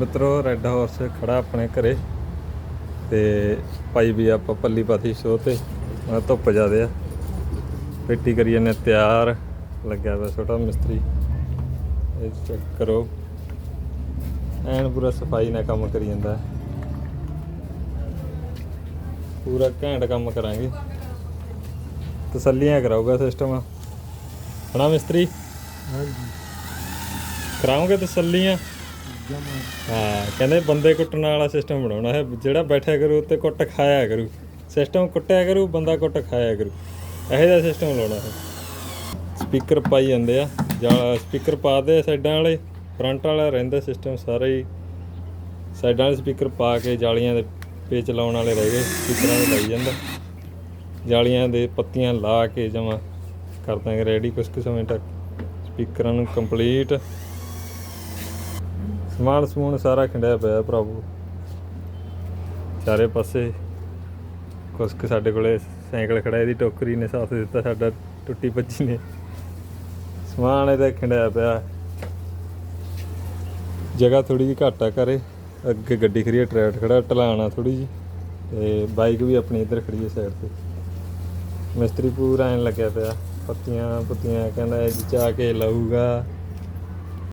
ਮਿੱਤਰੋ red horse ਖੜਾ ਆਪਣੇ ਘਰੇ ਤੇ ਭਾਈ ਵੀ ਆਪਾਂ ਪੱਲੀ ਪਾਤੀ ਸ਼ੋਅ ਤੇ ਮੈਂ ਧੁੱਪ ਜ਼ਿਆਦੇ ਆ। ਪੇਟੀ ਕਰੀ ਨੇ ਤਿਆਰ ਲੱਗਿਆ ਹੋਇਆ ਛੋਟਾ ਮਿਸਤਰੀ। ਇਹ ਚੈੱਕ ਕਰੋ। ਐਨ ਪੂਰਾ ਸਫ਼ਾਈ ਨਾਲ ਕੰਮ ਕਰੀ ਜਾਂਦਾ। ਪੂਰਾ ਘੈਂਟ ਕੰਮ ਕਰਾਂਗੇ। ਤਸੱਲੀਆਂ ਕਰਾਊਗਾ ਸਿਸਟਮ ਹਣਾ ਮਿਸਤਰੀ? ਕਰਾਉਂਗੇ ਤਸੱਲੀਆਂ? ਹਾਂ, ਕਹਿੰਦੇ ਬੰਦੇ ਕੁੱਟਣ ਵਾਲਾ ਸਿਸਟਮ ਬਣਾਉਣਾ ਹੈ। ਜਿਹੜਾ ਬੈਠਿਆ ਕਰੂ ਤੇ ਕੁੱਟ ਖਾਇਆ ਕਰੂ। ਸਿਸਟਮ ਕੁੱਟਿਆ ਕਰੂ, ਬੰਦਾ ਕੁੱਟ ਖਾਇਆ ਕਰੂ। ਇਹੋ ਜਿਹਾ ਸਿਸਟਮ ਲਾਉਣਾ ਹੈ। ਸਪੀਕਰ ਪਾਈ ਜਾਂਦੇ ਆ। ਜਾਂ ਸਪੀਕਰ ਪਾ ਦੇ ਸਾਈਡਾਂ ਵਾਲੇ। ਫਰੰਟ ਵਾਲਾ ਰਹਿੰਦਾ ਸਿਸਟਮ ਸਾਰਾ ਹੀ। ਸਾਈਡਾਂ ਵਾਲੇ ਸਪੀਕਰ ਪਾ ਕੇ ਜਾਲੀਆਂ ਦੇ ਪੇਚ ਲਾਉਣ ਵਾਲੇ ਰਹਿ ਗਏ। ਸਪੀਕਰਾਂ ਦੇ ਲਾਈ ਜਾਂਦਾ। ਜਾਲੀਆਂ ਦੇ ਪੱਤੀਆਂ ਲਾ ਕੇ ਜਮਾ ਕਰ ਦਾਂਗੇ ਰੈਡੀ ਕੁਝ ਕੁ ਸਮੇਂ ਤੱਕ ਸਪੀਕਰਾਂ ਨੂੰ ਕੰਪਲੀਟ ਸਮਾਨ ਸਮੂਨ ਸਾਰਾ ਖਿੰਡਿਆ ਪਿਆ ਪ੍ਰਭੂ। ਚਾਰੇ ਪਾਸੇ ਕੁਛ ਕੁ ਸਾਡੇ ਕੋਲੇ ਸਾਈਕਲ ਖੜਾ ਇਹਦੀ ਟੋਕਰੀ ਨੇ, ਸਾਥ ਦਿੱਤਾ ਸਾਡਾ, ਟੁੱਟੀ ਭੱਜੀ ਨੇ। ਸਮਾਨ ਇਹਦਾ ਖਿੰਡਿਆ ਪਿਆ। ਜਗ੍ਹਾ ਥੋੜੀ ਜਿਹੀ ਘੱਟ ਆ ਘਰੇ। ਅੱਗੇ ਗੱਡੀ ਖੜੀ ਹੈ ਟਰੈਕਟਰ ਖੜਾ, ਢਲਾਣਾ ਥੋੜੀ ਜੀ ਤੇ ਬਾਈਕ ਵੀ ਆਪਣੀ ਇੱਧਰ ਖੜੀ ਹੈ ਸਾਈਡ ਤੇ। ਮਿਸਤਰੀ ਪੂਰਾ ਐਨ ਲੱਗਿਆ ਪਿਆ। ਪੱਤੀਆਂ ਪੁੱਤੀਆਂ ਕਹਿੰਦਾ ਇਹ ਚ ਆ ਕੇ ਲਾਊਗਾ।